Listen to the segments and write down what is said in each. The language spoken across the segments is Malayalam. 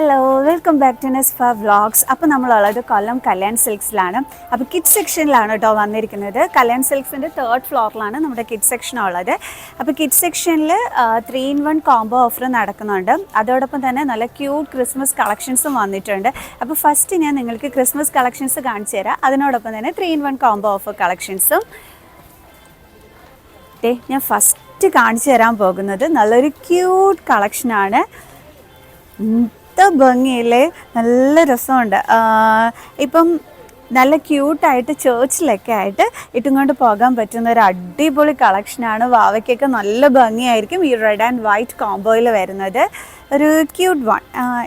ഹലോ വെൽക്കം ബാക്ക് ടു നെസ്ഫ വ്ളോഗ്സ് അപ്പോൾ നമ്മളുള്ളത് കൊല്ലം കല്യാൺ സിൽക്സിലാണ്. അപ്പോൾ കിഡ് സെക്ഷനിലാണ് കേട്ടോ വന്നിരിക്കുന്നത്. കല്യാൺ സിൽക്സിന്റെ തേർഡ് ഫ്ലോറിലാണ് നമ്മുടെ കിഡ് സെക്ഷൻ ഉള്ളത്. അപ്പോൾ കിഡ് സെക്ഷനിൽ three in one combo offer നടക്കുന്നുണ്ട്. അതോടൊപ്പം തന്നെ നല്ല ക്യൂട്ട് ക്രിസ്മസ് കളക്ഷൻസും വന്നിട്ടുണ്ട്. അപ്പോൾ ഫസ്റ്റ് ഞാൻ നിങ്ങൾക്ക് ക്രിസ്മസ് കളക്ഷൻസ് കാണിച്ചു തരാം. അതിനോടൊപ്പം തന്നെ three in one combo offer കളക്ഷൻസും ദേ ഞാൻ ഫസ്റ്റ് കാണിച്ചു തരാൻ പോകുന്നത് നല്ലൊരു ക്യൂട്ട് കളക്ഷനാണ് ഭംഗിയില്ലേ നല്ല രസമുണ്ട്. ഇപ്പം നല്ല ക്യൂട്ടായിട്ട് ചേർച്ചിലൊക്കെ ആയിട്ട് ഇട്ടും കൊണ്ട് പോകാൻ പറ്റുന്ന ഒരു അടിപൊളി കളക്ഷനാണ് വാവയ്ക്കൊക്കെ നല്ല ഭംഗിയായിരിക്കും ഈ റെഡ് ആൻഡ് വൈറ്റ് കോംബോയിൽ വരുന്നത്. ഒരു ക്യൂട്ട് വൺ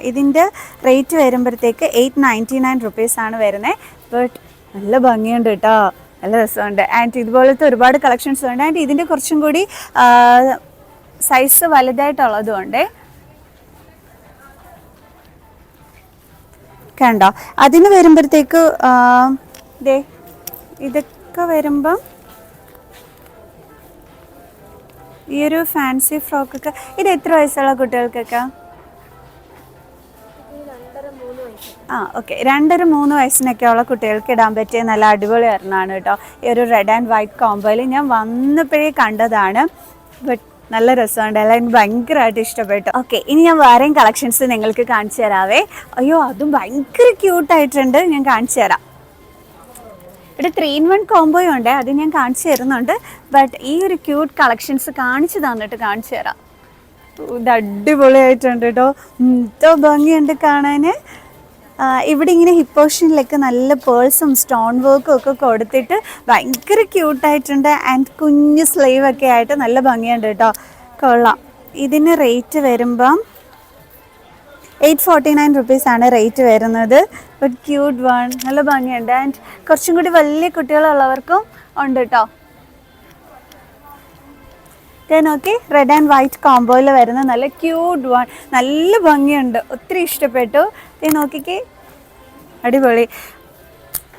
ഇതിന്റെ റേറ്റ് വരുമ്പോഴത്തേക്ക് എയ്റ്റ് നയന്റി നയൻ റുപ്പീസാണ് വരുന്നത് ബട്ട് നല്ല ഭംഗിയുണ്ട് കേട്ടോ നല്ല രസമുണ്ട്. ആൻഡ് ഇതുപോലത്തെ ഒരുപാട് കളക്ഷൻസ് ഉണ്ട്. ആൻഡ് ഇതിന്റെ കുറച്ചും കൂടി സൈസ് വലുതായിട്ടുള്ളതും കണ്ടോ അതിന് വരുമ്പോഴത്തേക്ക് ഇതേ ഇതൊക്കെ വരുമ്പം ഈ ഒരു ഫാൻസി ഫ്രോക്കൊക്കെ ഇത് എത്ര വയസ്സുള്ള കുട്ടികൾക്കൊക്കെ? ആ ഓക്കെ രണ്ടര മൂന്ന് വയസ്സിനൊക്കെയുള്ള കുട്ടികൾക്ക് ഇടാൻ പറ്റിയ നല്ല അടിപൊളി ഒരെണ്ണമാണ് കേട്ടോ. ഈ ഒരു റെഡ് ആൻഡ് വൈറ്റ് കോംബോയിൽ ഞാൻ വന്നപ്പോഴേ കണ്ടതാണ്. ബട്ട് നല്ല രസമുണ്ട്. എല്ലാം ഭയങ്കരമായിട്ട് ഇഷ്ടപ്പെട്ടു. ഓക്കെ ഇനി ഞാൻ വേറെയും കളക്ഷൻസ് നിങ്ങൾക്ക് കാണിച്ചു തരാവേ. അയ്യോ അതും ഭയങ്കര ക്യൂട്ടായിട്ടുണ്ട് ഞാൻ കാണിച്ചു തരാം. ഇവിടെ ത്രീ ഇൻ വൺ കോംബോയും ഉണ്ട്. അത് ഞാൻ കാണിച്ചു തരുന്നുണ്ട്. ബട്ട് ഈ ഒരു ക്യൂട്ട് കളക്ഷൻസ് കാണിച്ചു തന്നിട്ട് കാണിച്ചു തരാം. ഇത് അടിപൊളിയായിട്ടുണ്ട് കേട്ടോ എന്തോ ഭംഗിയുണ്ട് കാണാൻ ഇവിടെ ഇങ്ങനെ ഹിപ്പോഷനിലൊക്കെ നല്ല പേഴ്സും സ്റ്റോൺ വർക്കും ഒക്കെ കൊടുത്തിട്ട് ഭയങ്കര ക്യൂട്ടായിട്ടുണ്ട് ആൻഡ് കുഞ്ഞ് സ്ലൈവ് ഒക്കെ ആയിട്ട് നല്ല ഭംഗിയുണ്ട് കേട്ടോ. കൊള്ളാം. ഇതിന് റേറ്റ് വരുമ്പം എയ്റ്റ് ഫോർട്ടി നയൻ റുപ്പീസാണ് റേറ്റ് വരുന്നത്. ഒരു ക്യൂട്ട് വൺ നല്ല ഭംഗിയുണ്ട്. ആൻഡ് കുറച്ചും കൂടി വലിയ കുട്ടികളുള്ളവർക്കും ഉണ്ട് കേട്ടോ. ഓക്കെ റെഡ് ആൻഡ് വൈറ്റ് കോംബോയിൽ വരുന്ന നല്ല ക്യൂട്ട് വൺ നല്ല ഭംഗിയുണ്ട്. ഒത്തിരി ഇഷ്ടപ്പെട്ടു. ദേ നോക്കിക്കേ. അടിപൊളി.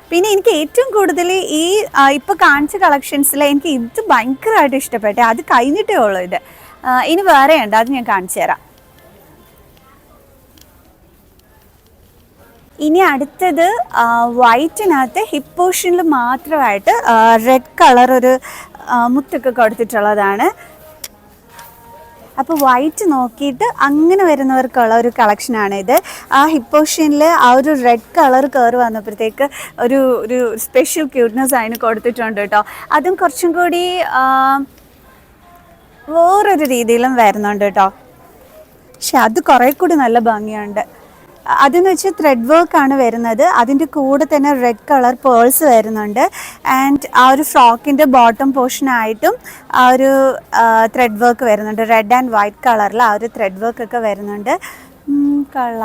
പിന്നെ എനിക്ക് ഏറ്റവും കൂടുതൽ ഈ ഇപ്പൊ കാണിച്ച കളക്ഷൻസിൽ എനിക്ക് ഇത് ഭയങ്കരമായിട്ട് ഇഷ്ടപ്പെട്ടെ. അത് കഴിഞ്ഞിട്ടേ ഉള്ളൂ ഇത്. ഇനി വേറെ ഉണ്ട്. അത് ഞാൻ കാണിച്ചു തരാം. ഇനി അടുത്തത് വൈറ്റിനകത്ത് ഹിപ്പ് പോർഷനിൽ മാത്രമായിട്ട് റെഡ് കളർ ഒരു മുത്തൊക്കെ കൊടുത്തിട്ടുള്ളതാണ്. അപ്പോൾ വൈറ്റ് നോക്കിയിട്ട് അങ്ങനെ വരുന്നവർക്കുള്ള ഒരു കളക്ഷനാണ് ഇത്. ആ ഹിപ്പോഷ്യനിൽ ആ ഒരു റെഡ് കളർ കയറി വന്നപ്പോഴത്തേക്ക് ഒരു ഒരു സ്പെഷ്യൽ ക്യൂട്ട്നെസ് അതിന് കൊടുത്തിട്ടുണ്ട് കേട്ടോ. അതും കുറച്ചും കൂടി വേറൊരു രീതിയിലും വരുന്നുണ്ട് കേട്ടോ. പക്ഷെ അത് കുറേ കൂടി നല്ല ഭംഗിയുണ്ട്. അതെന്ന് വെച്ചാൽ ത്രെഡ് വർക്ക് ആണ് വരുന്നത്. അതിന്റെ കൂടെ തന്നെ റെഡ് കളർ പേൾസ് വരുന്നുണ്ട്. ആൻഡ് ആ ഒരു ഫ്രോക്കിന്റെ ബോട്ടം പോർഷനായിട്ടും ആ ഒരു ത്രെഡ് വർക്ക് വരുന്നുണ്ട്. റെഡ് ആൻഡ് വൈറ്റ് കളറിൽ ആ ഒരു ത്രെഡ് വർക്ക് ഒക്കെ വരുന്നുണ്ട്. കള്ള.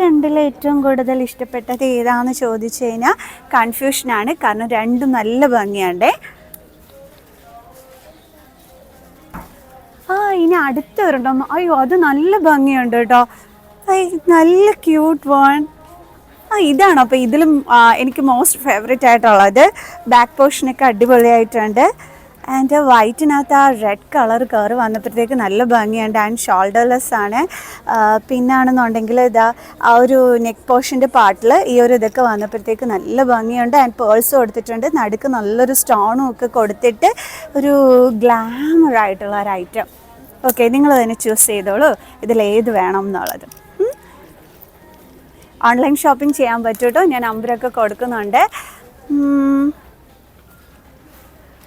രണ്ടിലേറ്റവും കൂടുതൽ ഇഷ്ടപ്പെട്ടത് ഏതാണെന്ന് ചോദിച്ചു കഴിഞ്ഞാൽ കൺഫ്യൂഷനാണ് കാരണം രണ്ടും നല്ല ഭംഗിയാണ്ടേ. ആ ഇനി അടുത്ത ഒരെണ്ണം അയ്യോ അത് നല്ല ഭംഗിയുണ്ട് കേട്ടോ നല്ല ക്യൂട്ട് വൺ ആ ഇതാണ്. അപ്പോൾ ഇതിലും എനിക്ക് മോസ്റ്റ് ഫേവറേറ്റ് ആയിട്ടുള്ളത്. ബാക്ക് പോർഷനൊക്കെ അടിപൊളിയായിട്ടുണ്ട്. ആൻഡ് വൈറ്റിനകത്ത് ആ റെഡ് കളർ കയറി വന്നപ്പോഴത്തേക്ക് നല്ല ഭംഗിയുണ്ട് ആൻഡ് ഷോൾഡർലെസ് ആണ്. പിന്നാണെന്നുണ്ടെങ്കിൽ ഇതാ ആ ഒരു നെക്ക് പോർഷന്റെ പാർട്ടിൽ ഈ ഒരു ഇതൊക്കെ വന്നപ്പോഴത്തേക്ക് നല്ല ഭംഗിയുണ്ട് ആൻഡ് പേൾസ് കൊടുത്തിട്ടുണ്ട് നടുക്ക് നല്ലൊരു സ്റ്റോണും ഒക്കെ കൊടുത്തിട്ട് ഒരു ഗ്ലാമർ ആയിട്ടുള്ള ഒരു ഐറ്റം ഓക്കെ നിങ്ങൾ തന്നെ ചൂസ് ചെയ്തോളൂ. ഇതിൽ ഏത് വേണം എന്നുള്ളത്. ഓൺലൈൻ ഷോപ്പിംഗ് ചെയ്യാൻ പറ്റൂട്ടോ? ഞാൻ നമ്പറൊക്കെ കൊടുക്കുന്നുണ്ട്.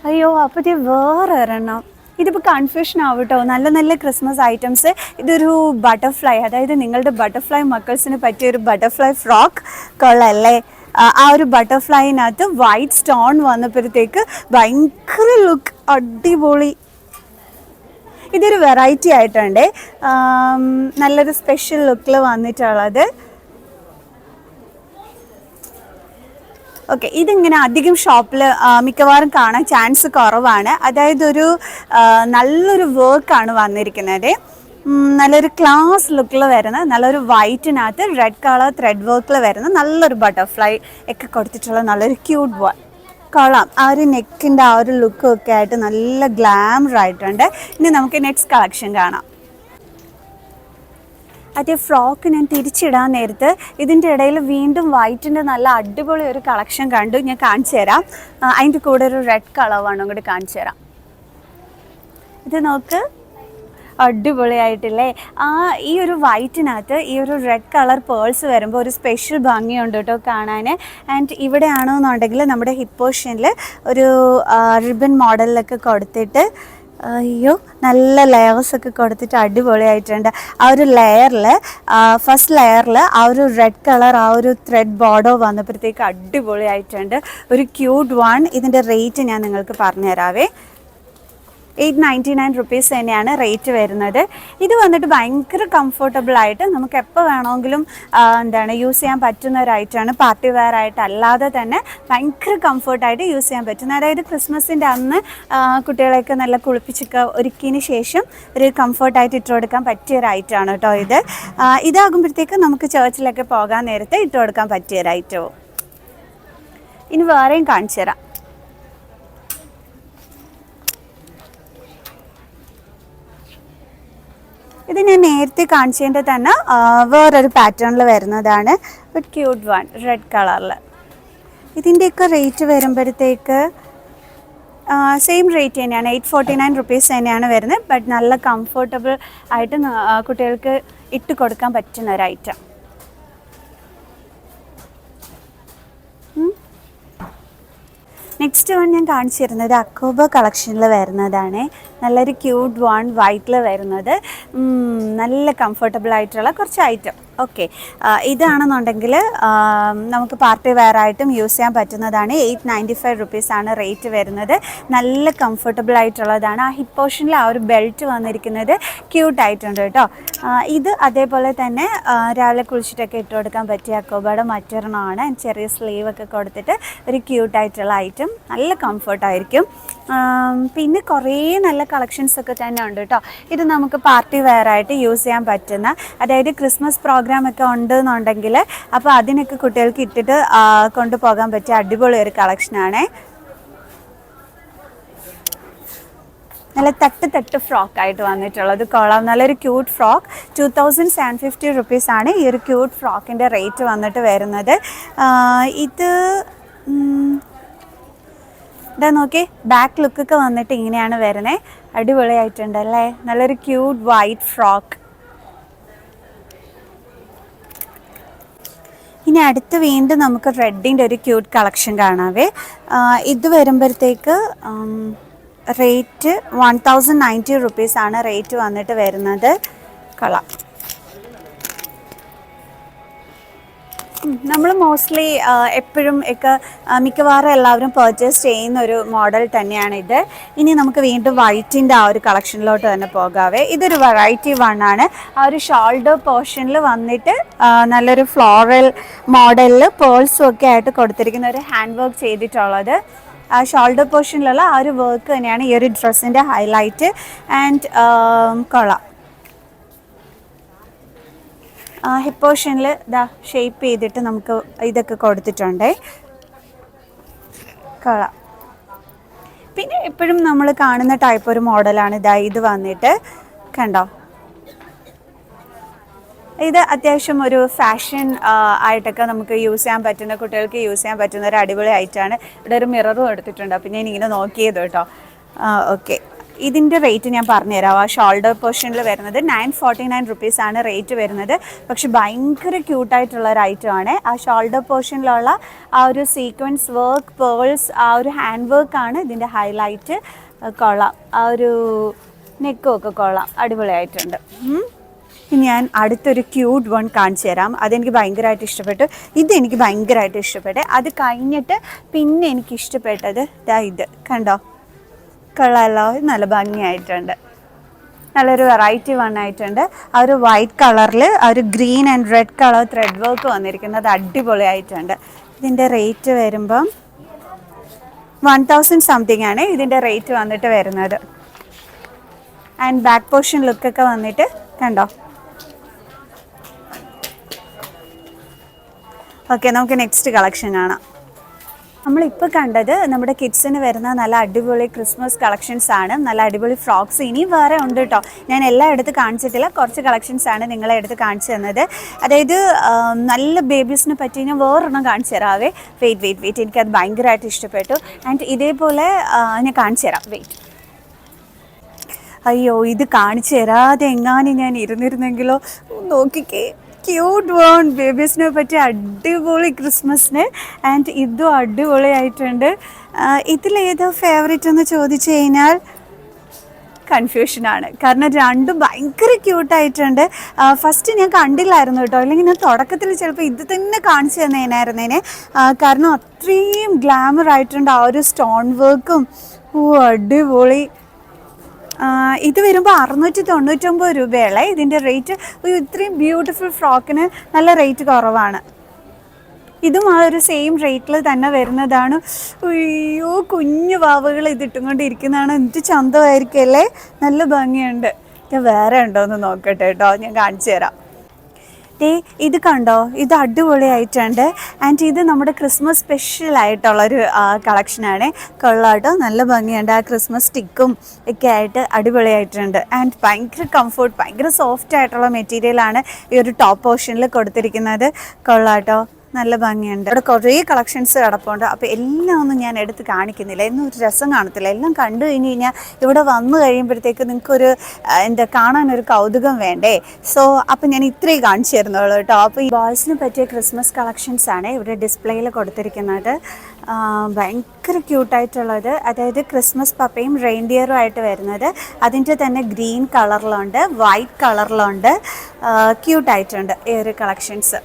അയ്യോ അപ്പോൾ ഇത് വേറെ ഒരെണ്ണം. ഇതിപ്പോൾ കൺഫ്യൂഷൻ ആവട്ടോ? നല്ല നല്ല ക്രിസ്മസ് ഐറ്റംസ് ഇതൊരു ബട്ടർഫ്ലൈ അതായത് നിങ്ങളുടെ ബട്ടർഫ്ലൈ മക്കൾസിന് പറ്റിയ ഒരു ബട്ടർഫ്ലൈ ഫ്രോക്ക് കൊള്ളല്ലേ? ആ ഒരു ബട്ടർഫ്ലൈനകത്ത് വൈറ്റ് സ്റ്റോൺ വന്നപ്പോഴത്തേക്ക് ഭയങ്കര ലുക്ക് അടിപൊളി. ഇതൊരു വെറൈറ്റി ആയിട്ടുണ്ട്. നല്ലൊരു സ്പെഷ്യൽ ലുക്കിൽ വന്നിട്ടുള്ളത്. ഓക്കെ ഇതിങ്ങനെ അധികം ഷോപ്പിൽ മിക്കവാറും കാണാൻ ചാൻസ് കുറവാണ്. അതായത് ഒരു നല്ലൊരു വർക്കാണ് വന്നിരിക്കുന്നത്. നല്ലൊരു ക്ലാസ് ലുക്കിൽ വരുന്ന നല്ലൊരു വൈറ്റിനകത്ത് റെഡ് കളർ ത്രെഡ് വർക്കിൽ വരുന്ന നല്ലൊരു ബട്ടർഫ്ലൈ ഒക്കെ കൊടുത്തിട്ടുള്ള നല്ലൊരു ക്യൂട്ട് വൺ കൊള്ളാം. ആ ഒരു നെക്കിന്റെ ആ ഒരു ലുക്കും ഒക്കെ ആയിട്ട് നല്ല ഗ്ലാമർ ആയിട്ടുണ്ട്. ഇനി നമുക്ക് നെക്സ്റ്റ് കളക്ഷൻ കാണാം. അതേ ഫ്രോക്ക് ഞാൻ തിരിച്ചിടാൻ നേരത്ത് ഇതിന്റെ ഇടയിൽ വീണ്ടും വൈറ്റിന്റെ നല്ല അടിപൊളി ഒരു കളക്ഷൻ കണ്ടു. ഞാൻ കാണിച്ചു തരാം. അതിന്റെ കൂടെ ഒരു റെഡ് കളർ വേണം. കൂടി കാണിച്ചു തരാം. ഇത് നോക്ക്. അടിപൊളിയായിട്ടില്ലേ? ആ ഈ ഒരു വൈറ്റിനകത്ത് ഈ ഒരു റെഡ് കളർ പേൾസ് വരുമ്പോൾ ഒരു സ്പെഷ്യൽ ഭംഗിയുണ്ട് കേട്ടോ കാണാൻ ആൻഡ് ഇവിടെ ആണെന്നുണ്ടെങ്കിൽ നമ്മുടെ ഹിപ്പോഷ്യനിൽ ഒരു റിബൺ മോഡലിലൊക്കെ കൊടുത്തിട്ട് അയ്യോ നല്ല ലെയേഴ്സ് ഒക്കെ കൊടുത്തിട്ട് അടിപൊളിയായിട്ടുണ്ട്. ആ ഒരു ലെയറിൽ ഫസ്റ്റ് ലെയറിൽ ആ ഒരു റെഡ് കളർ ആ ഒരു ത്രെഡ് ബോർഡോ വന്നപ്പോഴത്തേക്ക് അടിപൊളിയായിട്ടുണ്ട്. ഒരു ക്യൂട്ട് വൺ ഇതിന്റെ റേറ്റ് ഞാൻ നിങ്ങൾക്ക് പറഞ്ഞു തരാവേ എയ്റ്റ് നയന്റി നയൻ റുപ്പീസ് തന്നെയാണ് റേറ്റ് വരുന്നത്. ഇത് വന്നിട്ട് ഭയങ്കര കംഫർട്ടബിൾ ആയിട്ട് നമുക്ക് എപ്പോൾ വേണമെങ്കിലും എന്താണ് യൂസ് ചെയ്യാൻ പറ്റുന്ന ഒരു ഐറ്റമാണ് പാർട്ടി വെയർ ആയിട്ട് അല്ലാതെ തന്നെ ഭയങ്കര കംഫർട്ടായിട്ട് യൂസ് ചെയ്യാൻ പറ്റുന്ന അതായത് ക്രിസ്മസിന്റെ അന്ന് കുട്ടികളെയൊക്കെ നല്ല കുളിപ്പിച്ചൊക്കെ ഒരുക്കിയതിന് ശേഷം ഒരു കംഫർട്ടായിട്ട് ഇട്ട് കൊടുക്കാൻ പറ്റിയ ഒരു ഐറ്റമാണ് കേട്ടോ ഇത്. ഇതാകുമ്പോഴത്തേക്ക് നമുക്ക് ചേർച്ചിലൊക്കെ പോകാൻ നേരത്തെ ഇട്ട് കൊടുക്കാൻ പറ്റിയ ഒരു ഇനി വേറെയും കാണിച്ചു തരാം. ഇത് ഞാൻ നേരത്തെ കാണിച്ചതിന്റെ തന്നെ വേറൊരു പാറ്റേണിൽ വരുന്നതാണ്. ഒരു ക്യൂട്ട് വൺ റെഡ് കളറിൽ ഇതിന്റെയൊക്കെ റേറ്റ് വരുമ്പോഴത്തേക്ക് സെയിം റേറ്റ് തന്നെയാണ്. എയ്റ്റ് ഫോർട്ടി നയൻ റുപ്പീസ് തന്നെയാണ് വരുന്നത്. ബട്ട് നല്ല കംഫർട്ടബിൾ ആയിട്ട് കുട്ടികൾക്ക് ഇട്ട് കൊടുക്കാൻ പറ്റുന്ന ഒരു ഐറ്റം നെക്സ്റ്റ് വൺ ഞാൻ കാണിച്ചിരുന്നത് അക്കോബ കളക്ഷനിൽ വരുന്നതാണ്. നല്ലൊരു ക്യൂട്ട് വൺ വൈറ്റിൽ വരുന്നത്. നല്ല കംഫർട്ടബിൾ ആയിട്ടുള്ള കുറച്ച് ഐറ്റം ഓക്കെ ഇതാണെന്നുണ്ടെങ്കിൽ നമുക്ക് പാർട്ടി വെയർ ആയിട്ടും യൂസ് ചെയ്യാൻ പറ്റുന്നതാണ്. എയ്റ്റ് നയന്റി ഫൈവ് റുപ്പീസാണ് റേറ്റ് വരുന്നത്. നല്ല കംഫർട്ടബിൾ ആയിട്ടുള്ളതാണ്. ആ ഹിപ്പ് പോർഷനിൽ ആ ഒരു ബെൽറ്റ് വന്നിരിക്കുന്നത് ക്യൂട്ട് ആയിട്ടുണ്ട് കേട്ടോ. ഇത് അതേപോലെ തന്നെ രാവിലെ കുളിച്ചിട്ടൊക്കെ ഇട്ട് കൊടുക്കാൻ പറ്റിയ അക്കോബയുടെ മറ്റൊരെണ്ണമാണ്. ചെറിയ സ്ലീവ് ഒക്കെ കൊടുത്തിട്ട് ഒരു ക്യൂട്ടായിട്ടുള്ള ഐറ്റം നല്ല കംഫർട്ടായിരിക്കും പിന്നെ കുറേ നല്ല കളക്ഷൻസ് ഒക്കെ തന്നെ ഉണ്ട് കേട്ടോ ഇത് നമുക്ക് പാർട്ടി വെയർ ആയിട്ട് യൂസ് ചെയ്യാൻ പറ്റുന്ന അതായത് ക്രിസ്മസ് പ്രോഗ്രാം ഒക്കെ ഉണ്ട് എന്നുണ്ടെങ്കിൽ അപ്പോൾ അതിനൊക്കെ കുട്ടികൾക്ക് ഇട്ടിട്ട് കൊണ്ടുപോകാൻ പറ്റിയ അടിപൊളി ഒരു കളക്ഷനാണേ നല്ല തട്ട് തട്ട് ഫ്രോക്ക് ആയിട്ട് വന്നിട്ടുള്ളത്. കൊള്ളാം. നല്ലൊരു cute frock two thousand seven fifty റുപ്പീസാണ് ഈ ഒരു ക്യൂട്ട് ഫ്രോക്കിന്റെ റേറ്റ് വന്നിട്ട് വരുന്നത്. ഇത് ഇതാ നോക്കി ബാക്ക് ലുക്കൊക്കെ വന്നിട്ട് ഇങ്ങനെയാണ് വരുന്നത് അടിപൊളിയായിട്ടുണ്ട് അല്ലേ? നല്ലൊരു ക്യൂട്ട് വൈറ്റ് ഫ്രോക്ക് ഇനി അടുത്ത് വീണ്ടും നമുക്ക് റെഡിന്റെ ഒരു ക്യൂട്ട് കളക്ഷൻ കാണാവേ. ഇത് വരുമ്പോഴത്തേക്ക് റേറ്റ് വൺ തൗസൻഡ് നയന്റി റുപ്പീസാണ് റേറ്റ് വന്നിട്ട് വരുന്നത്. കൊള്ളാം. നമ്മൾ മോസ്റ്റ്ലി എപ്പോഴും ഒക്കെ മിക്കവാറും എല്ലാവരും പർച്ചേസ് ചെയ്യുന്ന ഒരു മോഡൽ തന്നെയാണ് ഇത്. ഇനി നമുക്ക് വീണ്ടും വൈറ്റിന്റെ ആ ഒരു കളക്ഷനിലോട്ട് തന്നെ പോകാവേ. ഇതൊരു വെറൈറ്റി ആണ്. ആ ഒരു ഷോൾഡർ പോർഷനിൽ വന്നിട്ട് നല്ലൊരു ഫ്ലോറൽ മോഡലിൽ പേൾസും ഒക്കെ ആയിട്ട് കൊടുത്തിരിക്കുന്ന ഒരു ഹാൻഡ് വർക്ക് ചെയ്തിട്ടുള്ളത്. ആ ഷോൾഡർ പോർഷനിലുള്ള ആ ഒരു വർക്ക് തന്നെയാണ് ഈ ഒരു ഡ്രസ്സിന്റെ ഹൈലൈറ്റ് ആൻഡ് കൊള്ളാം. ഹിപ്പ് പോർഷനിൽ ഇതാ ഷേപ്പ് ചെയ്തിട്ട് നമുക്ക് ഇതൊക്കെ കൊടുത്തിട്ടുണ്ട്. കള പിന്നെ എപ്പോഴും നമ്മൾ കാണുന്ന ടൈപ്പ് ഒരു മോഡലാണ് ഇതാ ഇത് വന്നിട്ട്. കണ്ടോ? ഇത് അത്യാവശ്യം ഒരു ഫാഷൻ ആയിട്ടൊക്കെ നമുക്ക് യൂസ് ചെയ്യാൻ പറ്റുന്ന കുട്ടികൾക്ക് യൂസ് ചെയ്യാൻ പറ്റുന്ന ഒരു അടിപൊളി ആയിട്ടാണ് ഇവിടെ ഒരു മിററും എടുത്തിട്ടുണ്ട്. അപ്പം ഞാൻ ഇങ്ങനെ നോക്കിയത് കേട്ടോ. ഓക്കെ ഇതിന്റെ റേറ്റ് ഞാൻ പറഞ്ഞുതരാം. ആ ഷോൾഡർ പോർഷനിൽ വരുന്നത് നയൻ ഫോർട്ടി നയൻ റുപ്പീസാണ് റേറ്റ് വരുന്നത്. പക്ഷെ ഭയങ്കര ക്യൂട്ടായിട്ടുള്ള ഒരു ഐറ്റമാണ് ആ ഷോൾഡർ പോർഷനിലുള്ള ആ ഒരു സീക്വൻസ് വർക്ക് പേൾസ് ആ ഒരു ഹാൻഡ് വർക്കാണ് ഇതിന്റെ ഹൈലൈറ്റ് കൊള്ളാം ആ ഒരു നെക്കും ഒക്കെ കൊള്ളാം അടിപൊളിയായിട്ടുണ്ട്. ഞാൻ അടുത്തൊരു ക്യൂട്ട് വൺ കാണിച്ചു തരാം. അതെനിക്ക് ഭയങ്കരമായിട്ട് ഇഷ്ടപ്പെട്ടു. ഇതെനിക്ക് ഭയങ്കരമായിട്ട് ഇഷ്ടപ്പെട്ടു. അത് കഴിഞ്ഞിട്ട് പിന്നെ എനിക്ക് ഇഷ്ടപ്പെട്ടത് ദാ ഇത്. കണ്ടോ? ഇത് നല്ല ഭംഗിയായിട്ടുണ്ട്. നല്ലൊരു വെറൈറ്റി വൺ ആയിട്ടുണ്ട്. ആ ഒരു വൈറ്റ് കളറിൽ ആ ഒരു green and red colour thread work വന്നിരിക്കുന്നത് അടിപൊളിയായിട്ടുണ്ട്. ഇതിന്റെ റേറ്റ് വരുമ്പം വൺ തൗസൻഡ് സംതിങ് ആണ് ഇതിന്റെ റേറ്റ് വന്നിട്ട് വരുന്നത്. ആൻഡ് ബാക്ക് പോർഷൻ ലുക്കൊക്കെ വന്നിട്ട് കണ്ടോ? ഓക്കെ നമുക്ക് നെക്സ്റ്റ് കളക്ഷൻ കാണാം. നമ്മളിപ്പോൾ കണ്ടത് നമ്മുടെ കിഡ്സിന് വരുന്ന നല്ല അടിപൊളി ക്രിസ്മസ് കളക്ഷൻസ് ആണ്. നല്ല അടിപൊളി ഫ്രോക്സ് ഇനിയും വേറെ ഉണ്ട് കേട്ടോ ഞാൻ എല്ലാം എടുത്ത് കാണിച്ചിട്ടില്ല. കുറച്ച് കളക്ഷൻസ് ആണ് നിങ്ങളെ എടുത്ത് കാണിച്ചു തന്നത്. അതായത് നല്ല ബേബീസിനെ പറ്റി ഞാൻ വേറൊരെണ്ണം കാണിച്ചു തരാവേ വെയിറ്റ് വെയിറ്റ് വെയിറ്റ് എനിക്കത് ഭയങ്കരമായിട്ട് ഇഷ്ടപ്പെട്ടു. ആൻഡ് ഇതേപോലെ ഞാൻ കാണിച്ചു തരാം. വെയിറ്റ് അയ്യോ ഇത് കാണിച്ചു തരാതെ എങ്ങാനും ഞാൻ ഇരുന്നിരുന്നെങ്കിലോ? നോക്കിക്കേ. ക്യൂട്ട് വേൺ ബേബീസിനെ പറ്റി അടിപൊളി ക്രിസ്മസിന്. ആൻഡ് ഇതും അടിപൊളിയായിട്ടുണ്ട്. ഇതിലേതോ ഫേവറേറ്റ് എന്ന് ചോദിച്ചു കഴിഞ്ഞാൽ കൺഫ്യൂഷനാണ് കാരണം രണ്ടും ഭയങ്കര ക്യൂട്ടായിട്ടുണ്ട് ഫസ്റ്റ് ഞാൻ കണ്ടില്ലായിരുന്നു കേട്ടോ. അല്ലെങ്കിൽ ഞാൻ തുടക്കത്തിൽ ചിലപ്പോൾ ഇത് തന്നെ കാണിച്ചു തന്നേനായിരുന്നേനെ. കാരണം അത്രയും ഗ്ലാമർ ആയിട്ടുണ്ട് ആ ഒരു സ്റ്റോൺ വർക്കും ഓ അടിപൊളി. ഇത് വരുമ്പോൾ അറുന്നൂറ്റി തൊണ്ണൂറ്റൊമ്പത് രൂപയുള്ള ഇതിന്റെ റേറ്റ് ഇത്രയും ബ്യൂട്ടിഫുൾ ഫ്രോക്കിന് നല്ല റേറ്റ് കുറവാണ്. ഇതും ആ ഒരു സെയിം റേറ്റിൽ തന്നെ വരുന്നതാണ്. അയ്യോ കുഞ്ഞു വാവുകൾ ഇതിട്ടും കൊണ്ടിരിക്കുന്നതാണ് എന്ത് ചന്തമായിരിക്കും അല്ലേ? നല്ല ഭംഗിയുണ്ട്. വേറെ ഉണ്ടോ എന്ന് നോക്കട്ടെ കേട്ടോ. ഞാൻ കാണിച്ചു തരാം. ദേ ഇത് കണ്ടോ? ഇത് അടിപൊളിയായിട്ടുണ്ട്. ആൻഡ് ഇത് നമ്മുടെ ക്രിസ്മസ് സ്പെഷ്യൽ ആയിട്ടുള്ളൊരു കളക്ഷനാണ് കൊള്ളാട്ടോ. നല്ല ഭംഗിയുണ്ട്. ആ ക്രിസ്മസ് സ്റ്റിക്കും ഒക്കെ ആയിട്ട് അടിപൊളിയായിട്ടുണ്ട്. ആൻഡ് ഭയങ്കര കംഫർട്ട് ഭയങ്കര സോഫ്റ്റ് ആയിട്ടുള്ള മെറ്റീരിയലാണ് ഈ ഒരു ടോപ്പ് പോർഷനിൽ കൊടുത്തിരിക്കുന്നത്. കൊള്ളാട്ടോ. നല്ല ഭംഗിയുണ്ട്. ഇവിടെ കുറേ കളക്ഷൻസ് കിടപ്പുണ്ട്. അപ്പോൾ എല്ലാം ഒന്നും ഞാൻ എടുത്ത് കാണിക്കുന്നില്ല. എന്നും ഒരു രസം കാണത്തില്ല. എല്ലാം കണ്ടു കഴിഞ്ഞ് കഴിഞ്ഞാൽ ഇവിടെ വന്നു കഴിയുമ്പോഴത്തേക്ക് നിങ്ങൾക്കൊരു എന്താ കാണാൻ ഒരു കൗതുകം വേണ്ടേ? സോ അപ്പം ഞാൻ ഇത്രയും കാണിച്ചു തരുന്നുള്ളൂ കേട്ടോ. അപ്പോൾ ഈ ബോയ്സിന് പറ്റിയ ക്രിസ്മസ് കളക്ഷൻസ് ആണ് ഇവിടെ ഡിസ്പ്ലേയിൽ കൊടുത്തിരിക്കുന്നത്. ഭയങ്കര ക്യൂട്ടായിട്ടുള്ളത്. അതായത് ക്രിസ്മസ് പപ്പയും റെയിൻഡിയറും ആയിട്ട് വരുന്നത്. അതിന്റെ തന്നെ ഗ്രീൻ കളറിലുണ്ട് വൈറ്റ് കളറിലുണ്ട്. ക്യൂട്ടായിട്ടുണ്ട് ഈ ഒരു കളക്ഷൻസ്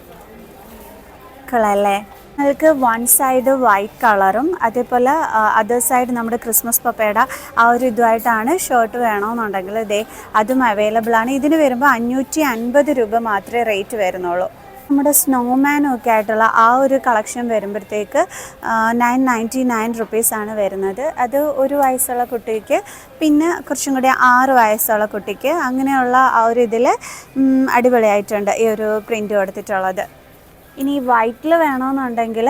കളറല്ലേ നിങ്ങൾക്ക് വൺ സൈഡ് വൈറ്റ് കളറും അതേപോലെ അതർ സൈഡ് നമ്മുടെ ക്രിസ്മസ് പപ്പയുടെ ആ ഒരു ഇതുമായിട്ടാണ് ഷർട്ട് വേണമെന്നുണ്ടെങ്കിൽ ഇതേ അതും അവൈലബിൾ ആണ്. ഇതിന് വരുമ്പോൾ അഞ്ഞൂറ്റി അൻപത് രൂപ മാത്രമേ റേറ്റ് വരുന്നുള്ളൂ. നമ്മുടെ സ്നോമാനും ഒക്കെ ആയിട്ടുള്ള ആ ഒരു കളക്ഷൻ വരുമ്പോഴത്തേക്ക് നയൻ നയന്റി നയൻ റുപ്പീസാണ് വരുന്നത്. അത് ഒരു വയസ്സുള്ള കുട്ടിക്ക് പിന്നെ കുറച്ചും കൂടി ആറ് വയസ്സുള്ള കുട്ടിക്ക് അങ്ങനെയുള്ള ആ ഒരു ഇതിൽ അടിപൊളിയായിട്ടുണ്ട് ഈ ഒരു പ്രിന്റ് കൊടുത്തിട്ടുള്ളത്. ഇനി വൈറ്റിൽ വേണമെന്നുണ്ടെങ്കിൽ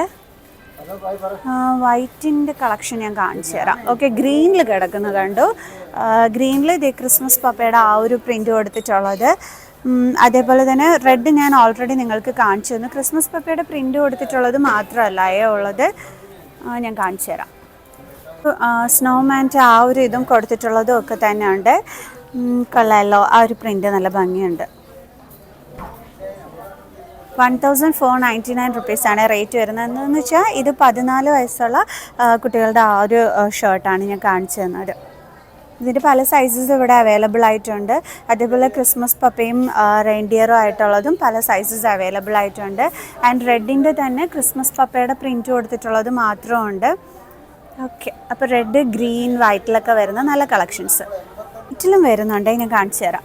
വൈറ്റിന്റെ കളക്ഷൻ ഞാൻ കാണിച്ചു തരാം. ഓക്കെ ഗ്രീനിൽ കിടക്കുന്ന കണ്ടു. ഗ്രീനിൽ ഇതേ ക്രിസ്മസ് പപ്പയുടെ ആ ഒരു പ്രിന്റ് കൊടുത്തിട്ടുള്ളത്. അതേപോലെ തന്നെ റെഡ് ഞാൻ ഓൾറെഡി നിങ്ങൾക്ക് കാണിച്ചു തന്നു. ക്രിസ്മസ് പപ്പയുടെ പ്രിന്റ് കൊടുത്തിട്ടുള്ളത് മാത്രമല്ല ഉള്ളത്. ഞാൻ കാണിച്ചു തരാം. സ്നോമാന്റെ ആ ഒരു ഇതും കൊടുത്തിട്ടുള്ളതും ഒക്കെ തന്നെ ഉണ്ട് കൊള്ളാമല്ലോ ആ ഒരു പ്രിന്റ് നല്ല ഭംഗിയുണ്ട്. One thousand four ninety nine റുപ്പീസാണ് റേറ്റ് വരുന്നത്. എന്താണെന്ന് വെച്ചാൽ ഇത് പതിനാല് വയസ്സുള്ള കുട്ടികളുടെ ആ ഒരു ഷർട്ടാണ് ഞാൻ കാണിച്ചു തന്നത്. ഇതിന്റെ പല സൈസസ് ഇവിടെ അവൈലബിൾ ആയിട്ടുണ്ട്. അതേപോലെ ക്രിസ്മസ് പപ്പയും റെയിൻഡിയറും ആയിട്ടുള്ളതും പല സൈസസ് അവൈലബിൾ ആയിട്ടുണ്ട്. ആൻഡ് റെഡിന്റെ തന്നെ ക്രിസ്മസ് പപ്പയുടെ പ്രിന്റ് കൊടുത്തിട്ടുള്ളത് മാത്രമുണ്ട് ഓക്കെ അപ്പോൾ റെഡ് ഗ്രീൻ വൈറ്റിലൊക്കെ വരുന്ന നല്ല കളക്ഷൻസ് ഇറ്റിലും വരുന്നുണ്ട്. ഞാൻ കാണിച്ചു തരാം.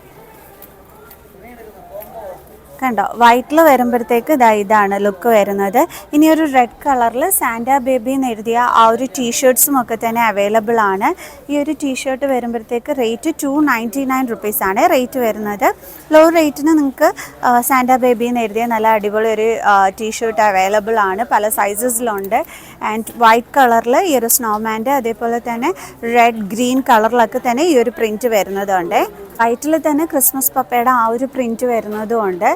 കണ്ടോ വൈറ്റിൽ വരുമ്പോഴത്തേക്ക് ഇതാ ഇതാണ് ലുക്ക് വരുന്നത്. ഇനി ഒരു റെഡ് കളറിൽ സാൻഡ ബേബി എന്ന് എഴുതിയ ആ ഒരു ടീഷർട്ട്സും ഒക്കെ തന്നെ അവൈലബിൾ ആണ്. ഈ ഒരു ടീഷർട്ട് വരുമ്പോഴത്തേക്ക് റേറ്റ് ടു നയന്റി നയൻ റുപ്പീസാണ് റേറ്റ് വരുന്നത്. ലോ റേറ്റിന് നിങ്ങൾക്ക് സാൻഡ ബേബി എന്ന് എഴുതിയ നല്ല അടിപൊളി ഒരു ടീഷർട്ട് അവൈലബിൾ ആണ്. പല സൈസസിലുണ്ട് ആൻഡ് വൈറ്റ് കളറിൽ ഈ ഒരു സ്നോമാന്റെ അതേപോലെ തന്നെ റെഡ് ഗ്രീൻ കളറിലൊക്കെ തന്നെ ഈ ഒരു പ്രിന്റ് വരുന്നതുണ്ട് വൈറ്റിൽ തന്നെ ക്രിസ്മസ് പപ്പയുടെ ആ ഒരു പ്രിന്റ് വരുന്നത് ഉണ്ട്.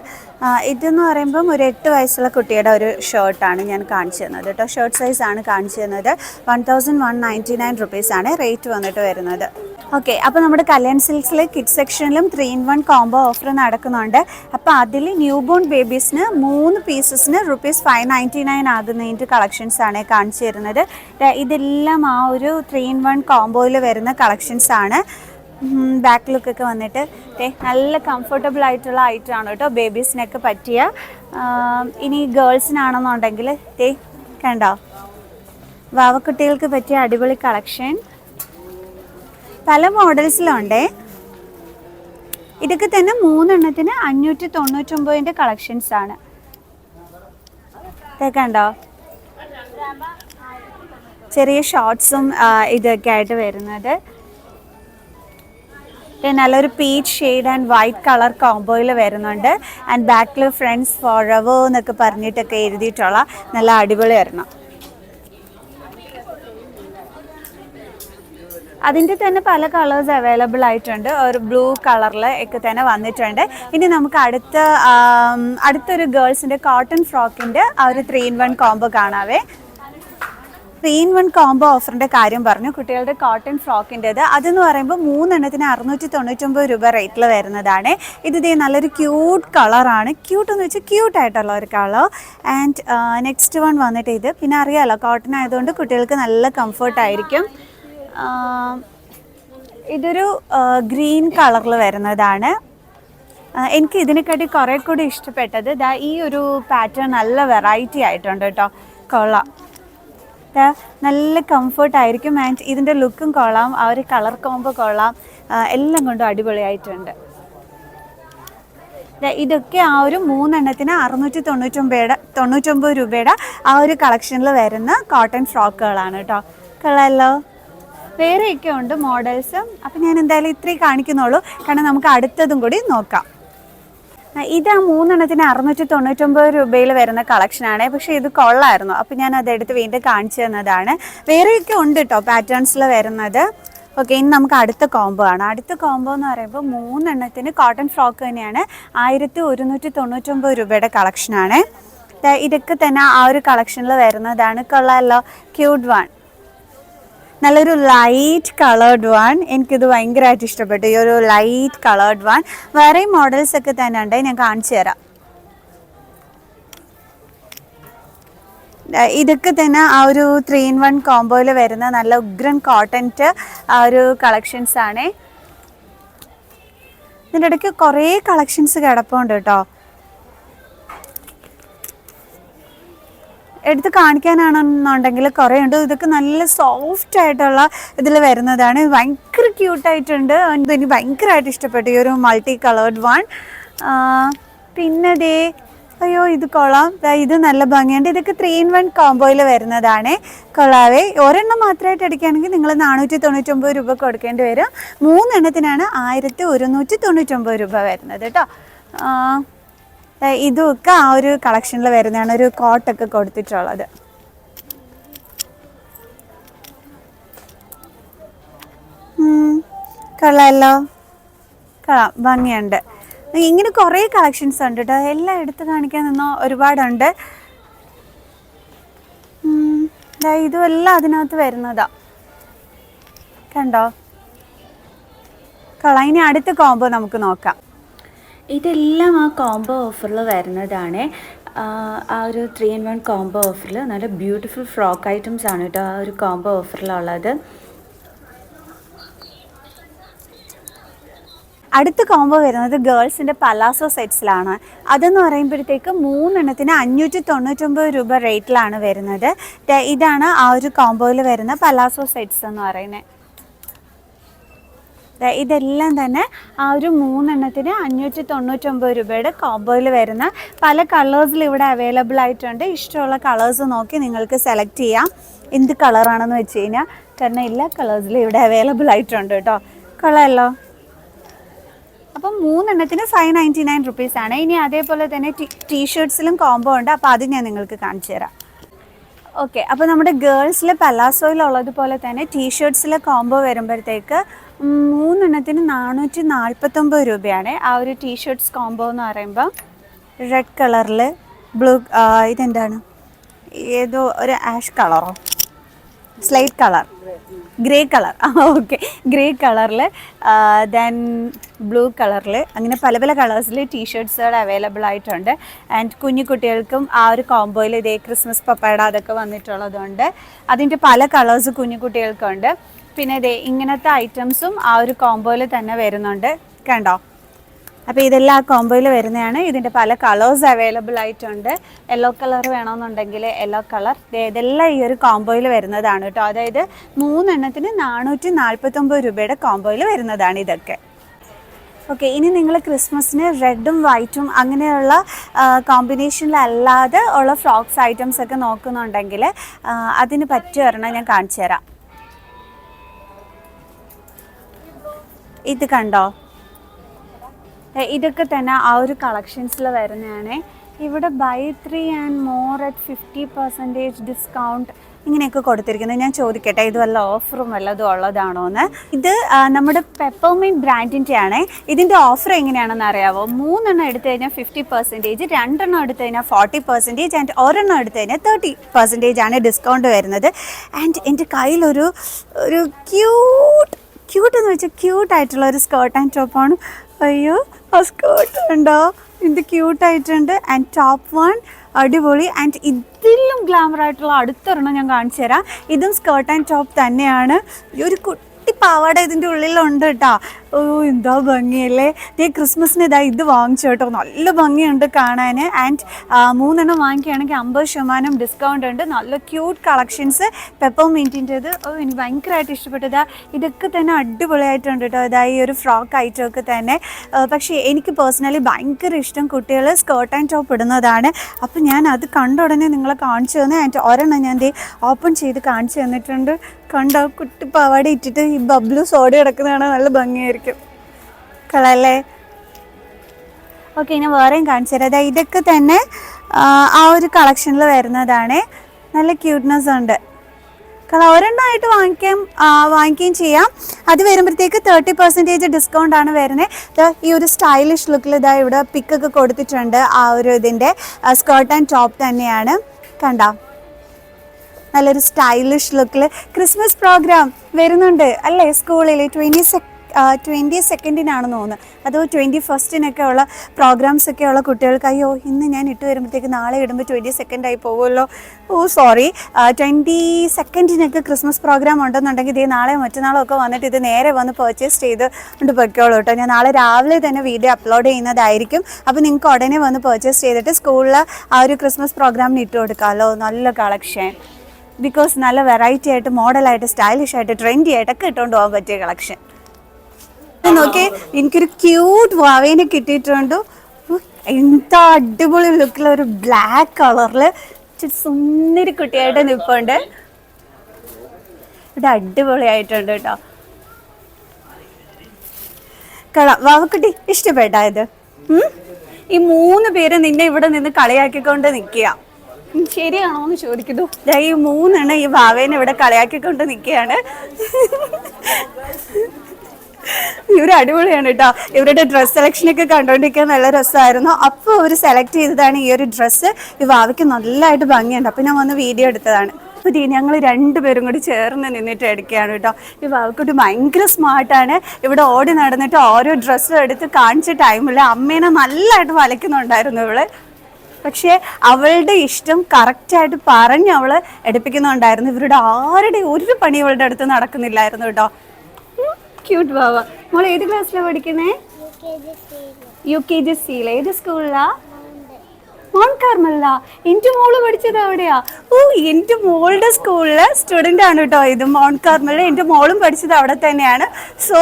ആ, ഇതെന്ന് പറയുമ്പം ഒരു എട്ട് വയസ്സുള്ള കുട്ടിയുടെ ഒരു ഷർട്ടാണ് ഞാൻ കാണിച്ചു തന്നത് കേട്ടോ. ഷർട്ട് സൈസ് ആണ് കാണിച്ചു തന്നത്. One thousand one ninety nine റുപ്പീസാണ് റേറ്റ് വന്നിട്ട് വരുന്നത്. ഓക്കെ അപ്പോൾ നമ്മുടെ കല്യാൺ സിൽക്സിൽ kid സെക്ഷനിലും three in one combo offer നടക്കുന്നുണ്ട്. അപ്പോൾ അതിൽ ന്യൂ ബോൺ ബേബീസിന് മൂന്ന് പീസസിന് റുപ്പീസ് ഫൈവ് നയന്റി നയൻ ആകുന്നതിന്റെ കളക്ഷൻസ് ആണ് കാണിച്ചു തരുന്നത്. ഇതെല്ലാം ആ ഒരു ത്രീ ഇൻ വൺ കോംബോയിൽ വരുന്ന കളക്ഷൻസ് ആണ്. ബാക്ക് ലുക്കൊക്കെ വന്നിട്ട്. നല്ല കംഫർട്ടബിൾ ആയിട്ടുള്ള ഐറ്റം ആണ് കേട്ടോ ബേബീസിനൊക്കെ പറ്റിയ. ഇനി ഗേൾസിനാണെന്നുണ്ടെങ്കിൽ തേ കണ്ടോ? വാവക്കുട്ടികൾക്ക് പറ്റിയ അടിപൊളി കളക്ഷൻ. പല മോഡൽസിലുണ്ട്. ഇതൊക്കെ തന്നെ മൂന്നെണ്ണത്തിന് അഞ്ഞൂറ്റി തൊണ്ണൂറ്റൊമ്പതിന്റെ കളക്ഷൻസ് ആണ്. ഇതൊക്കെ കണ്ടോ? ചെറിയ ഷോർട്സും ഇതൊക്കെ ആയിട്ട് വരുന്നത്. പിന്നെ നല്ലൊരു peach shade and white colour കോംബോയിൽ വരുന്നുണ്ട്. ആൻഡ് ബാക്കിൽ ഫ്രണ്ട്സ് ഫോഴവ് എന്നൊക്കെ പറഞ്ഞിട്ടൊക്കെ എഴുതിയിട്ടുള്ള നല്ല അടിപൊളി വരണം അതിന്റെ തന്നെ പല കളേഴ്സ് അവൈലബിൾ ആയിട്ടുണ്ട്. ഒരു ബ്ലൂ കളറിൽ ഒക്കെ തന്നെ വന്നിട്ടുണ്ട്. ഇനി നമുക്ക് അടുത്ത അടുത്തൊരു ഗേൾസിന്റെ കോട്ടൺ ഫ്രോക്കിന്റെ ആ ഒരു ത്രീ ഇൻ വൺ കോംബോ കാണാവേ. ത്രീ ഇൻ വൺ കോംബോ ഓഫറിന്റെ കാര്യം പറഞ്ഞു. കുട്ടികളുടെ കോട്ടൺ ഫ്രോക്കിന്റെത് അതെന്ന് പറയുമ്പോൾ മൂന്നെണ്ണത്തിന് അറുന്നൂറ്റി തൊണ്ണൂറ്റൊമ്പത് രൂപ റേറ്റിൽ വരുന്നതാണ്. ഇത് ഇതേ നല്ലൊരു ക്യൂട്ട് കളറാണ് ക്യൂട്ട് എന്ന് വെച്ചാൽ ക്യൂട്ട് ആയിട്ടുള്ള ഒരു കളർ ആൻഡ് നെക്സ്റ്റ് വൺ വന്നിട്ട് ഇത്. പിന്നെ അറിയാമല്ലോ കോട്ടൺ ആയതുകൊണ്ട് കുട്ടികൾക്ക് നല്ല കംഫർട്ടായിരിക്കും ഇതൊരു ഗ്രീൻ കളറിൽ വരുന്നതാണ്. എനിക്ക് ഇതിനെക്കാട്ടി കുറേ കൂടി ഇഷ്ടപ്പെട്ടത് ദാ ഈ ഒരു പാറ്റേൺ നല്ല വെറൈറ്റി ആയിട്ടുണ്ട് കേട്ടോ. കൊള്ളാം. നല്ല കംഫർട്ട് ആയിരിക്കും. ആൻഡ് ഇതിന്റെ ലുക്കും കൊള്ളാം. ആ ഒരു കളർ കോംബോ കൊള്ളാം. എല്ലാം കൊണ്ടും അടിപൊളിയായിട്ടുണ്ട്. ഇതൊക്കെ ആ ഒരു മൂന്നെണ്ണത്തിന് അറുന്നൂറ്റി തൊണ്ണൂറ്റൊമ്പത് തൊണ്ണൂറ്റൊമ്പത് രൂപയുടെ ആ ഒരു കളക്ഷനിൽ വരുന്ന കോട്ടൺ ഫ്രോക്കുകളാണ് കേട്ടോ കൊള്ളാമല്ലോ വേറെയൊക്കെ ഉണ്ട് മോഡൽസ് അപ്പം ഞാൻ എന്തായാലും ഇത്രയും കാണിക്കുന്നുള്ളൂ. കാരണം നമുക്ക് അടുത്തതും കൂടി നോക്കാം. ഇത് ആ മൂന്നെണ്ണത്തിന് അറുന്നൂറ്റി തൊണ്ണൂറ്റൊമ്പത് രൂപയിൽ വരുന്ന കളക്ഷനാണ് പക്ഷേ ഇത് കൊള്ളായിരുന്നു. അപ്പം ഞാൻ അതെടുത്ത് വീണ്ടും കാണിച്ചു തന്നതാണ്. വേറെയൊക്കെ ഉണ്ട് കേട്ടോ പാറ്റേൺസിൽ വരുന്നത്. ഓക്കെ ഇനി നമുക്ക് അടുത്ത കോംബോ ആണ്. അടുത്ത കോംബോ എന്ന് പറയുമ്പോൾ മൂന്നെണ്ണത്തിന് കോട്ടൺ ഫ്രോക്ക് തന്നെയാണ് ആയിരത്തി ഒരുന്നൂറ്റി തൊണ്ണൂറ്റൊമ്പത് രൂപയുടെ കളക്ഷനാണ് ഇതൊക്കെ തന്നെ ആ ഒരു കളക്ഷനിൽ വരുന്നതാണ്. കൊള്ളാമല്ലോ ക്യൂട്ട് വൺ നല്ലൊരു ലൈറ്റ് കളേർഡ് വൺ എനിക്കിത് ഭയങ്കരമായിട്ട് ഇഷ്ടപ്പെട്ടു. ഈ ഒരു ലൈറ്റ് കളേർഡ് വൺ വേറെ മോഡൽസ് ഒക്കെ തന്നെ ഉണ്ട് ഞാൻ കാണിച്ചു തരാം. ഇതൊക്കെ തന്നെ ആ ഒരു ത്രീ ഇൻ വൺ കോംബോയിൽ വരുന്ന നല്ല ഉഗ്രൻ കോട്ടന്റെ ആ ഒരു കളക്ഷൻസ് ആണേ. ഇതിന്റെ ഇടയ്ക്ക് കുറേ കളക്ഷൻസ് കിടപ്പുണ്ട് കേട്ടോ. എടുത്ത് കാണിക്കാനാണെന്നുണ്ടെങ്കിൽ കുറേ ഉണ്ട്. ഇതൊക്കെ നല്ല സോഫ്റ്റ് ആയിട്ടുള്ള ഇതിൽ വരുന്നതാണ്. ഭയങ്കര ക്യൂട്ടായിട്ടുണ്ട് എനിക്ക് ഭയങ്കരമായിട്ട് ഇഷ്ടപ്പെട്ടു. ഈ ഒരു മൾട്ടി കളേർഡ് വൺ പിന്നെ ദേ അയ്യോ ഇത് കൊള്ളാം. ഇത് നല്ല ഭംഗിയുണ്ട്. ഇതൊക്കെ ത്രീ ഇൻ വൺ കോംബോയിൽ വരുന്നതാണ്. കൊള്ളാവേ. ഒരെണ്ണം മാത്രമായിട്ട് അടിക്കുകയാണെങ്കിൽ നിങ്ങൾ നാനൂറ്റി തൊണ്ണൂറ്റൊമ്പത് രൂപ കൊടുക്കേണ്ടി വരും. മൂന്നെണ്ണത്തിനാണ് ആയിരത്തി ഒരുന്നൂറ്റി തൊണ്ണൂറ്റൊമ്പത് രൂപ വരുന്നത് കേട്ടോ ഇതുമൊക്കെ ആ ഒരു കളക്ഷനിൽ വരുന്നതാണ്. ഒരു കോട്ടൊക്കെ കൊടുത്തിട്ടുള്ളത്. കൊള്ളാമല്ലോ കൊള്ളാം ഭംഗിയുണ്ട്. ഇങ്ങനെ കുറേ കളക്ഷൻസ് ഉണ്ട് കേട്ടോ എല്ലാം എടുത്ത് കാണിക്കാൻ നിന്നോ ഒരുപാടുണ്ട്. ഉം, ദാ ഇതും എല്ലാം അതിനകത്ത് വരുന്നതാ. കണ്ടോ? കൊള്ളാം ഇനി അടുത്ത കോംബോ നമുക്ക് നോക്കാം. ഇതെല്ലാം ആ കോംബോ ഓഫറിൽ വരുന്നതാണ്. ആ, ഒരു ത്രീ ഇൻ വൺ കോംബോ ഓഫറിൽ നല്ല ബ്യൂട്ടിഫുൾ ഫ്രോക്ക് ഐറ്റംസ് ആണ് കേട്ടോ ആ ഒരു കോംബോ ഓഫറിലുള്ളത് അടുത്ത കോംബോ വരുന്നത് ഗേൾസിന്റെ പലാസോ സെറ്റ്സിലാണ് അതെന്ന് പറയുമ്പോഴത്തേക്ക് മൂന്നെണ്ണത്തിന് അഞ്ഞൂറ്റി തൊണ്ണൂറ്റൊമ്പത് രൂപ റേറ്റിലാണ് വരുന്നത്. ഇതാണ് ആ ഒരു കോംബോയിൽ വരുന്ന പലാസോ സെറ്റ്സ് എന്ന് പറയുന്നത് ഇതെല്ലാം തന്നെ ആ ഒരു മൂന്നെണ്ണത്തിന് അഞ്ഞൂറ്റി തൊണ്ണൂറ്റൊമ്പത് രൂപയുടെ കോംബോയിൽ വരുന്ന പല കളേഴ്സിൽ ഇവിടെ അവൈലബിൾ ആയിട്ടുണ്ട്. ഇഷ്ടമുള്ള കളേഴ്സ് നോക്കി നിങ്ങൾക്ക് സെലക്ട് ചെയ്യാം. എന്ത് കളറാണെന്ന് വെച്ച് കഴിഞ്ഞാൽ കാരണം എല്ലാ കളേഴ്സിലും ഇവിടെ അവൈലബിൾ ആയിട്ടുണ്ട് കേട്ടോ. കൊള്ളാമല്ലോ അപ്പം മൂന്നെണ്ണത്തിന് ഫൈവ് നയന്റി നയൻ റുപ്പീസാണ് ഇനി അതേപോലെ തന്നെ ടീ ഷർട്ട്സിലും കോംബോ ഉണ്ട്. അപ്പോൾ അത് ഞാൻ നിങ്ങൾക്ക് കാണിച്ചു തരാം. ഓക്കെ അപ്പോൾ നമ്മുടെ ഗേൾസിലെ പലാസോയിലുള്ളതുപോലെ തന്നെ ടീഷർട്ട്സിലെ കോംബോ വരുമ്പോഴത്തേക്ക് മൂന്നെണ്ണത്തിന് നാനൂറ്റി നാൽപ്പത്തൊമ്പത് രൂപയാണ് ആ ഒരു ടീഷർട്ട്സ് കോംബോ എന്ന് പറയുമ്പോൾ റെഡ് കളറിൽ ബ്ലൂ ഇതെന്താണ്? ഏതോ ഒരു ആഷ് കളറോ സ്ലൈറ്റ് കളർ ഗ്രേ കളർ ആ ഓക്കെ ഗ്രേ കളറിൽ ദെൻ ബ്ലൂ കളറിൽ അങ്ങനെ പല പല കളേഴ്സിൽ ടീഷർട്ട്സുകൾ അവൈലബിൾ ആയിട്ടുണ്ട്. ആൻഡ് കുഞ്ഞു കുട്ടികൾക്കും ആ ഒരു കോംബോയിൽ ഇതേ ക്രിസ്മസ് പപ്പയുടെ അതൊക്കെ വന്നിട്ടുള്ളതുകൊണ്ട് അതിന്റെ പല കളേഴ്സ് കുഞ്ഞു കുട്ടികൾക്കുണ്ട്. പിന്നെ ഇതേ ഇങ്ങനത്തെ ഐറ്റംസും ആ ഒരു കോംബോയിൽ തന്നെ വരുന്നുണ്ട്. കണ്ടോ? അപ്പോൾ ഇതെല്ലാം ആ കോംബോയിൽ വരുന്നതാണ്. ഇതിന്റെ പല കളേഴ്സ് അവൈലബിൾ ആയിട്ടുണ്ട്. യെല്ലോ കളർ വേണമെന്നുണ്ടെങ്കിൽ യെല്ലോ കളർ ഇതെല്ലാം ഈ ഒരു കോംബോയിൽ വരുന്നതാണ് കേട്ടോ. അതായത് മൂന്നെണ്ണത്തിന് നാനൂറ്റി നാൽപ്പത്തൊമ്പത് രൂപയുടെ കോംബോയിൽ വരുന്നതാണ് ഇതൊക്കെ. ഓക്കെ ഇനി നിങ്ങൾ ക്രിസ്മസിന് റെഡും വൈറ്റും അങ്ങനെയുള്ള കോമ്പിനേഷനിലല്ലാതെ ഉള്ള ഫ്രോക്സ് ഐറ്റംസ് ഒക്കെ നോക്കുന്നുണ്ടെങ്കിൽ അതിന് പറ്റിയ ഒരെണ്ണം ഞാൻ കാണിച്ചു തരാം ഇത് കണ്ടോ? ഇതൊക്കെ തന്നെ ആ ഒരു കളക്ഷൻസിൽ വരുന്നതാണ്. ഇവിടെ buy three and more at fifty percentage discount ഇങ്ങനെയൊക്കെ കൊടുത്തിരിക്കുന്നത് ഞാൻ ചോദിക്കട്ടെ ഇത് വല്ല ഓഫറും വല്ലതും ഉള്ളതാണോ എന്ന് ഇത് നമ്മുടെ പെപ്പർമെയിൻ ബ്രാൻഡിന്റെ ആണ് ഇതിന്റെ ഓഫർ എങ്ങനെയാണെന്ന് അറിയാവോ? മൂന്നെണ്ണം എടുത്തു കഴിഞ്ഞാൽ ഫിഫ്റ്റി പെർസെന്റേജ് രണ്ടെണ്ണം എടുത്തു കഴിഞ്ഞാൽ ഫോർട്ടി പെർസെന്റേജ് ആൻഡ് ഒരെണ്ണം എടുത്തു കഴിഞ്ഞാൽ തേർട്ടി പെർസെന്റേജ് ആണ് ഡിസ്കൗണ്ട് വരുന്നത്. ആൻഡ് എന്റെ കയ്യിലൊരു ഒരു ക്യൂട്ട് ക്യൂട്ട് എന്ന് വെച്ചാൽ ക്യൂട്ടായിട്ടുള്ള ഒരു സ്കേർട്ട് ആൻഡ് ടോപ്പാണ് അയ്യോ. ആ സ്കേർട്ട് ഉണ്ടോ ഇത് ക്യൂട്ട് ആയിട്ടുണ്ട്. ആൻഡ് ടോപ്പ് വൺ അടിപൊളി. ആൻഡ് ഇതിലും ഗ്ലാമർ ആയിട്ടുള്ള അടുത്തൊരെണ്ണം ഞാൻ കാണിച്ചു തരാം. ഇതും സ്കേർട്ട് ആൻഡ് ടോപ്പ് തന്നെയാണ്. ഒരു കുട്ടി പാവാട ഇതിന്റെ ഉള്ളിലുണ്ട് കേട്ടോ. ഓ എന്താ ഭംഗിയല്ലേ? ദേ ക്രിസ്മസിന് ഇതാ ഇത് വാങ്ങിച്ചു കേട്ടോ. നല്ല ഭംഗിയുണ്ട് കാണാൻ ആൻഡ് മൂന്നെണ്ണം വാങ്ങിക്കുകയാണെങ്കിൽ അമ്പത് ശതമാനം ഡിസ്കൗണ്ട് ഉണ്ട്. നല്ല ക്യൂട്ട് കളക്ഷൻസ് പെപ്പർ മിന്റിന്റെത് ഓ എനിക്ക് ഭയങ്കരമായിട്ട് ഇഷ്ടപ്പെട്ടതാ. ഇതൊക്കെ തന്നെ അടിപൊളിയായിട്ടുണ്ട് കേട്ടോ. ഇതാ ഈ ഒരു ഫ്രോക്ക് ഐറ്റമൊക്കെ തന്നെ. പക്ഷേ എനിക്ക് പേഴ്സണലി ഭയങ്കര ഇഷ്ടം കുട്ടികൾ സ്കേർട്ട് ആൻഡ് ടോപ്പ് ഇടുന്നതാണ്. അപ്പോൾ ഞാൻ അത് കണ്ട ഉടനെ നിങ്ങളെ കാണിച്ചു തന്നെ. ആൻഡ് ഒരെണ്ണം ഞാൻ ദേ ഓപ്പൺ ചെയ്ത് കാണിച്ചു തന്നിട്ടുണ്ട്. കണ്ട? കുട്ടി പവാടി ഇട്ടിട്ട് ഈ ബബ്ലു സോഡ കിടക്കുന്നതാണ്. നല്ല ഭംഗിയായിരിക്കും. കളല്ലേ ഓക്കെ ഇനി വേറെയും കാണിച്ചു തരാം അതായത് ഇതൊക്കെ തന്നെ ആ, ഒരു കളക്ഷനിൽ വരുന്നതാണ്. നല്ല ക്യൂട്ട്നെസ് ഉണ്ട്. കള ഒരെണ്ണമായിട്ട് വാങ്ങിക്കാം വാങ്ങിക്കുകയും ചെയ്യാം. അത് വരുമ്പോഴത്തേക്ക് തേർട്ടി പെർസെന്റേജ് ഡിസ്കൗണ്ട് ആണ് വരുന്നത് ഈ ഒരു സ്റ്റൈലിഷ് ലുക്കിൽ ഇതാ ഇവിടെ പിക്കൊക്കെ കൊടുത്തിട്ടുണ്ട്. ആ ഒരു ഇതിന്റെ സ്കേർട്ട് ആൻഡ് ടോപ്പ് തന്നെയാണ്. കണ്ടോ? നല്ലൊരു സ്റ്റൈലിഷ് ലുക്കിൽ ക്രിസ്മസ് പ്രോഗ്രാം വരുന്നുണ്ട്. അല്ലേ സ്കൂളിൽ ട്വന്റി ട്വന്റി സെക്കൻഡിനാണെന്ന് തോന്നുന്നത് അതോ ട്വന്റി ഫസ്റ്റിനൊക്കെ ഉള്ള പ്രോഗ്രാംസ് ഒക്കെ ഉള്ള കുട്ടികൾക്ക് അയ്യോ ഇന്ന് ഞാൻ ഇട്ട് വരുമ്പോഴത്തേക്ക് നാളെ ഇടുമ്പോൾ ട്വന്റി സെക്കൻഡായി പോകുമല്ലോ. Oh sorry. ട്വന്റി സെക്കൻഡിനൊക്കെ ക്രിസ്മസ് പ്രോഗ്രാം ഉണ്ടെന്നുണ്ടെങ്കിൽ ഇതേ നാളെ മറ്റന്നാളോ ഒക്കെ വന്നിട്ട് ഇത് നേരെ വന്ന് പർച്ചേസ് ചെയ്ത് കൊണ്ട് പൊയ്ക്കോളൂ കേട്ടോ. ഞാൻ നാളെ രാവിലെ തന്നെ വീഡിയോ അപ്ലോഡ് ചെയ്യുന്നതായിരിക്കും. അപ്പോൾ നിങ്ങൾക്ക് ഉടനെ വന്ന് പർച്ചേസ് ചെയ്തിട്ട് സ്കൂളിൽ ആ ഒരു ക്രിസ്മസ് പ്രോഗ്രാമിന് ഇട്ട് കൊടുക്കാമല്ലോ നല്ല കളക്ഷൻ ബിക്കോസ് നല്ല വെറൈറ്റി ആയിട്ട് മോഡലായിട്ട് സ്റ്റൈലിഷ് ആയിട്ട് ട്രെൻഡി ആയിട്ടൊക്കെ ഇട്ടുകൊണ്ട് പോകാൻ പറ്റിയ കളക്ഷൻ നോക്കി എനിക്കൊരു ക്യൂട്ട് വാവേനെ കിട്ടിയിട്ടുണ്ട്? എന്താ അടിപൊളി ലുക്കിലുള്ള ഒരു ബ്ലാക്ക് കളറിൽ സുന്ദരി കുട്ടിയായിട്ട് നിൽപ്പുണ്ട് ഇവിടെ അടിപൊളിയായിട്ടുണ്ട് കേട്ടോ കള വാവക്കുട്ടി ഇഷ്ടപ്പെട്ടാ ഇത്. ഈ മൂന്ന് പേര് നിന്നെ ഇവിടെ നിന്ന് കളിയാക്കിക്കൊണ്ട് നിൽക്കുക ശരിയാണോ എന്ന് ചോദിക്കുന്നു. ഈ മൂന്നെണ്ണം ഈ ഭാവേനെ ഇവിടെ കളിയാക്കിക്കൊണ്ട് നിൽക്കുകയാണ് ഇവർ അടിപൊളിയാണ് കേട്ടോ ഇവരുടെ ഡ്രസ് സെലക്ഷൻ ഒക്കെ കണ്ടുകൊണ്ടിരിക്കാൻ നല്ല രസമായിരുന്നു അപ്പൊ അവർ സെലക്ട് ചെയ്തതാണ് ഈ ഒരു ഡ്രസ്സ് ഈ ഭാവിക്ക് നല്ലതായിട്ട് ഭംഗിയുണ്ട്. അപ്പോൾ ഞാൻ വന്ന് വീഡിയോ എടുത്തതാണ്. അപ്പോൾ ഞങ്ങൾ രണ്ടുപേരും കൂടി ചേർന്ന് നിന്നിട്ട് എടുക്കുകയാണ് കേട്ടോ ഈ ഭാവിക്കുട്ടി ഭയങ്കര സ്മാർട്ടാണ് ഇവിടെ ഓടി നടന്നിട്ട് ഓരോ ഡ്രസ്സും എടുത്ത് കാണിച്ച ടൈമിൽ അമ്മേനെ നല്ലതായിട്ട് വലയ്ക്കുന്നുണ്ടായിരുന്നു ഇവൾ. പക്ഷേ അവളുടെ ഇഷ്ടം കറക്റ്റായിട്ട് പറഞ്ഞ് അവൾ എടുപ്പിക്കുന്നുണ്ടായിരുന്നു. ഇവരുടെ ആരുടെ ഒരു പണി ഇവളുടെ അടുത്ത് നടക്കുന്നില്ലായിരുന്നു കേട്ടോ ക്യൂട്ട് ബാബ മോൾ ഏത് ക്ലാസ്സിലാണ് പഠിക്കുന്നേ യു കെ ജി സിയിൽ ഏത് സ്കൂളിലാ മോൺ കാർമല്ല മോൾ പഠിച്ചത് അവിടെയാ. ഓ എന്റെ മോളുടെ സ്കൂളിലെ സ്റ്റുഡന്റ് ആണ് കേട്ടോ ഇത്. മോൺ കാർമലിൽ എന്റെ മോളും പഠിച്ചത് അവിടെ തന്നെയാണ്. സോ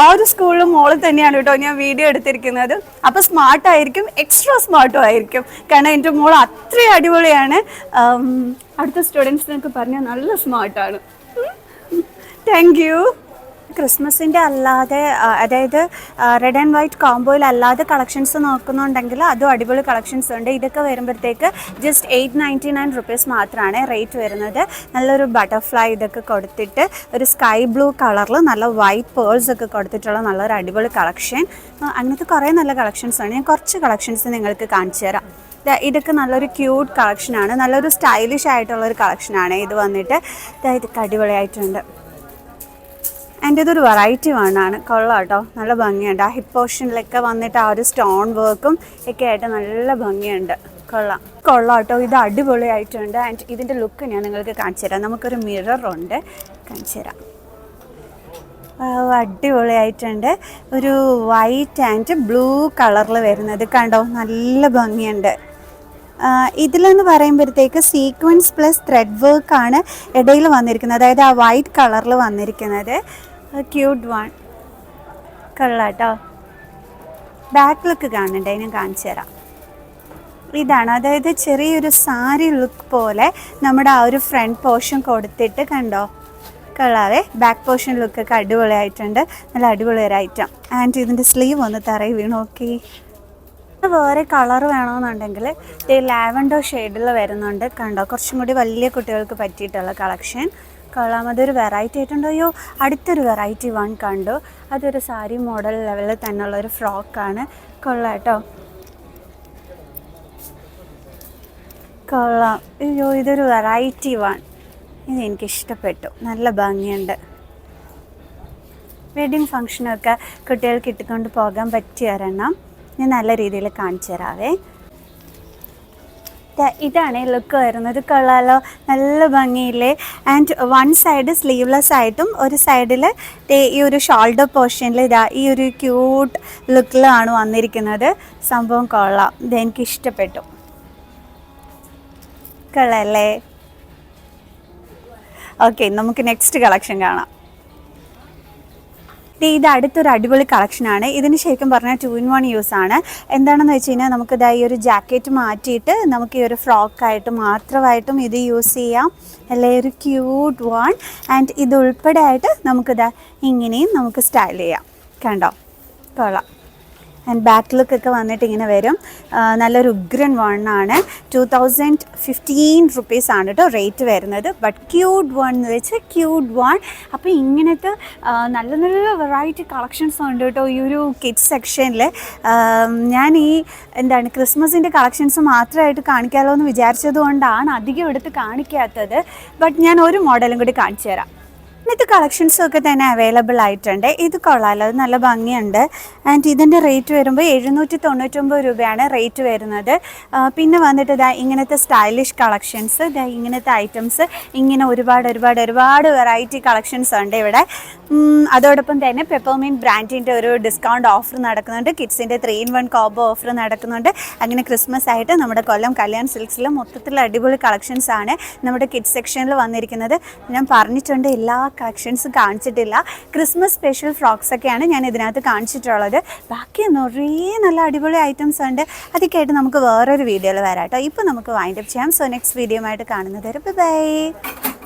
ആ ഒരു സ്കൂളിലും മോൾ തന്നെയാണ് കേട്ടോ ഞാൻ വീഡിയോ എടുത്തിരിക്കുന്നത്. അപ്പോൾ സ്മാർട്ട് ആയിരിക്കും എക്സ്ട്രാ സ്മാർട്ടും ആയിരിക്കും. കാരണം എന്റെ മോൾ അത്രയും അടിപൊളിയാണ്. അടുത്ത സ്റ്റുഡൻസിനൊക്കെ പറഞ്ഞാൽ നല്ല സ്മാർട്ടാണ് താങ്ക് യു ക്രിസ്മസിന്റെ അല്ലാതെ അതായത് റെഡ് ആൻഡ് വൈറ്റ് കോംബോയിൽ അല്ലാതെ കളക്ഷൻസ് നോക്കുന്നുണ്ടെങ്കിൽ അതും അടിപൊളി കളക്ഷൻസ് ഉണ്ട്. ഇതൊക്കെ വരുമ്പോഴത്തേക്ക് just eight ninety nine rupees മാത്രമാണ് റേറ്റ് വരുന്നത്. നല്ലൊരു ബട്ടർഫ്ലൈ ഇതൊക്കെ കൊടുത്തിട്ട് ഒരു സ്കൈ ബ്ലൂ കളറിൽ നല്ല വൈറ്റ് പേൾസ് ഒക്കെ കൊടുത്തിട്ടുള്ള നല്ലൊരു അടിപൊളി കളക്ഷൻ അങ്ങനത്തെ കുറേ നല്ല കളക്ഷൻസ് ആണ്. ഞാൻ കുറച്ച് കളക്ഷൻസ് നിങ്ങൾക്ക് കാണിച്ചു തരാം. ഇതൊക്കെ നല്ലൊരു ക്യൂട്ട് കളക്ഷനാണ് നല്ലൊരു സ്റ്റൈലിഷ് ആയിട്ടുള്ളൊരു കളക്ഷനാണ് ഇത് വന്നിട്ട് ഇതൊക്കെ അടിപൊളിയായിട്ടുണ്ട്. എന്റെ ഇതൊരു വെറൈറ്റി വണ്ണാണ് കൊള്ളാം കേട്ടോ നല്ല ഭംഗിയുണ്ട്. ആ ഹിപ്പ് പോർഷനിലൊക്കെ വന്നിട്ട് ആ ഒരു സ്റ്റോൺ വർക്കും ഒക്കെ ആയിട്ട് നല്ല ഭംഗിയുണ്ട്. കൊള്ളാം. കൊള്ളാം കേട്ടോ ഇത് അടിപൊളിയായിട്ടുണ്ട്. ആൻഡ് ഇതിന്റെ ലുക്ക് ഞാൻ നിങ്ങൾക്ക് കാണിച്ചു തരാം. നമുക്കൊരു മിററുണ്ട് കാണിച്ചു തരാം. അടിപൊളിയായിട്ടുണ്ട്. ഒരു വൈറ്റ് ആൻഡ് ബ്ലൂ കളറിൽ വരുന്നത് കണ്ടോ? നല്ല ഭംഗിയുണ്ട്. ഇതിലെന്ന് പറയുമ്പോഴത്തേക്ക് സീക്വൻസ് പ്ലസ് ത്രെഡ് വർക്കാണ് ഇടയിൽ വന്നിരിക്കുന്നത്. അതായത് ആ വൈറ്റ് കളറിൽ വന്നിരിക്കുന്നത്. ക്യൂട്ട് വൺ കൊള്ളാട്ടോ. ബാക്ക് ലുക്ക് കാണണ്ടേ ഞാൻ കാണിച്ചു തരാം. ഇതാണ് അതായത് ചെറിയൊരു സാരി ലുക്ക് പോലെ നമ്മുടെ ആ ഒരു ഫ്രണ്ട് പോർഷൻ കൊടുത്തിട്ട് കണ്ടോ? കൊള്ളാവേ. ബാക്ക് പോർഷൻ ലുക്കൊക്കെ അടിപൊളിയായിട്ടുണ്ട്. നല്ല അടിപൊളി ഒരു ഐറ്റം ആൻഡ് ഇതിന്റെ സ്ലീവ് ഒന്ന് തറയി വീണു നോക്കി. വേറെ കളർ വേണമെന്നുണ്ടെങ്കിൽ ഈ ലാവൻഡോ ഷെയ്ഡിൽ വരുന്നുണ്ട്. കണ്ടോ? കുറച്ചും കൂടി വലിയ കുട്ടികൾക്ക് പറ്റിയിട്ടുള്ള കളക്ഷൻ കൊള്ളാം അതൊരു വെറൈറ്റി ആയിട്ടുണ്ടോ. അയ്യോ അടുത്തൊരു വെറൈറ്റി വൺ കണ്ടു. അതൊരു സാരി മോഡൽ ലെവലിൽ തന്നെ ഉള്ളൊരു ഫ്രോക്കാണ് കൊള്ളാം കേട്ടോ കൊള്ളാം. അയ്യോ ഇതൊരു വെറൈറ്റി വൺ ഇത് എനിക്ക് ഇഷ്ടപ്പെട്ടു. നല്ല ഭംഗിയുണ്ട്. വെഡിങ് ഫങ്ഷനൊക്കെ കുട്ടികൾക്ക് ഇട്ടുകൊണ്ട് പോകാൻ പറ്റിയ ഒരെണ്ണം ഞാൻ നല്ല രീതിയിൽ കാണിച്ചു തരാവേ. ഇതാണ് ലുക്ക് വരുന്നത്. കൊള്ളാലോ. നല്ല ഭംഗിയില്ലേ. ആൻഡ് വൺ സൈഡ് സ്ലീവ്ലെസ് ആയിട്ടും ഒരു സൈഡിൽ ഈ ഒരു ഷോൾഡർ പോർഷനിൽ ഇതാ ഈ ഒരു ക്യൂട്ട് ലുക്കിലാണ് വന്നിരിക്കുന്നത്. സംഭവം കൊള്ളാം. ഇത് എനിക്ക് ഇഷ്ടപ്പെട്ടു. കളല്ലേ ഓക്കെ നമുക്ക് നെക്സ്റ്റ് കളക്ഷൻ കാണാം. ഇത് അടുത്തൊരു അടിപൊളി കളക്ഷനാണ് ഇതിന് ശരിക്കും പറഞ്ഞാൽ ടു ഇൻ വൺ യൂസ് ആണ്. എന്താണെന്ന് വെച്ച് കഴിഞ്ഞാൽ നമുക്ക് ഇതായി ഒരു ജാക്കറ്റ് മാറ്റിയിട്ട് നമുക്ക് ഈ ഒരു ഫ്രോക്കായിട്ട് മാത്രമായിട്ടും ഇത് യൂസ് ചെയ്യാം. അല്ലെ? ഒരു ക്യൂട്ട് വൺ ആൻഡ് ഇത് ഉൾപ്പെടെ ആയിട്ട് നമുക്കിതാ ഇങ്ങനെയും നമുക്ക് സ്റ്റൈൽ ചെയ്യാം. കണ്ടോ? കൊള്ളാം. ആൻഡ് ബാക്ക് ലുക്കൊക്കെ വന്നിട്ട് ഇങ്ങനെ വരും. നല്ലൊരു ഉഗ്രൻ വണ്ണാണ് ടു തൗസൻഡ് ഫിഫ്റ്റീൻ റുപ്പീസ് ആണ് കേട്ടോ റേറ്റ് വരുന്നത്. ബട്ട് ക്യൂട്ട് വൺ എന്ന് വെച്ചാൽ ക്യൂട്ട് വൺ അപ്പോൾ ഇങ്ങനത്തെ നല്ല നല്ല വെറൈറ്റി കളക്ഷൻസ് ഉണ്ട് കേട്ടോ ഈ ഒരു കിഡ്സ് സെക്ഷനിൽ ഞാൻ ഈ എന്താണ് ക്രിസ്മസിന്റെ കളക്ഷൻസ് മാത്രമായിട്ട് കാണിക്കാമല്ലോ എന്ന് വിചാരിച്ചത് കൊണ്ടാണ് അധികം എടുത്ത് കാണിക്കാത്തത്. ബട്ട് ഞാൻ ഒരു മോഡലും കൂടി കാണിച്ചു തരാം. ഇന്നത്തെ കളക്ഷൻസും ഒക്കെ തന്നെ അവൈലബിൾ ആയിട്ടുണ്ട്. ഇത് കൊള്ളാലോ അത് നല്ല ഭംഗിയുണ്ട്. ആൻഡ് ഇതിന്റെ റേറ്റ് വരുമ്പോൾ എഴുന്നൂറ്റി തൊണ്ണൂറ്റൊമ്പത് രൂപയാണ് റേറ്റ് വരുന്നത്. പിന്നെ വന്നിട്ട് ഇതാ ഇങ്ങനത്തെ സ്റ്റൈലിഷ് കളക്ഷൻസ് ഇതാ ഇങ്ങനത്തെ ഐറ്റംസ് ഇങ്ങനെ ഒരുപാട് ഒരുപാട് ഒരുപാട് വെറൈറ്റി കളക്ഷൻസ് ഉണ്ട് ഇവിടെ. അതോടൊപ്പം തന്നെ പെപ്പർമീൻ ബ്രാൻഡിന്റെ ഒരു ഡിസ്കൗണ്ട് ഓഫർ നടക്കുന്നുണ്ട്. കിഡ്സിന്റെ three in one combo offer നടക്കുന്നുണ്ട്. അങ്ങനെ ക്രിസ്മസ് ആയിട്ട് നമ്മുടെ കൊല്ലം കല്യാൺ സിൽക്സിൽ മൊത്തത്തിൽ അടിപൊളി കളക്ഷൻസ് ആണ് നമ്മുടെ കിഡ്സ് സെക്ഷനിൽ വന്നിരിക്കുന്നത്. ഞാൻ പറഞ്ഞിട്ടുണ്ട് എല്ലാ കളക്ഷൻസും കാണിച്ചിട്ടില്ല. ക്രിസ്മസ് സ്പെഷ്യൽ ഫ്രോക്സ് ഒക്കെയാണ് ഞാൻ ഇതിനകത്ത് കാണിച്ചിട്ടുള്ളത്. ബാക്കി നിറയെ നല്ല അടിപൊളി ഐറ്റംസ് ഉണ്ട്. അതൊക്കെ ആയിട്ട് നമുക്ക് വേറൊരു വീഡിയോയിൽ വരാം കേട്ടോ. ഇപ്പോൾ നമുക്ക് വൈൻഡപ്പ് ചെയ്യാം. സോ നെക്സ്റ്റ് വീഡിയോ ആയിട്ട് കാണുന്നത് ബൈ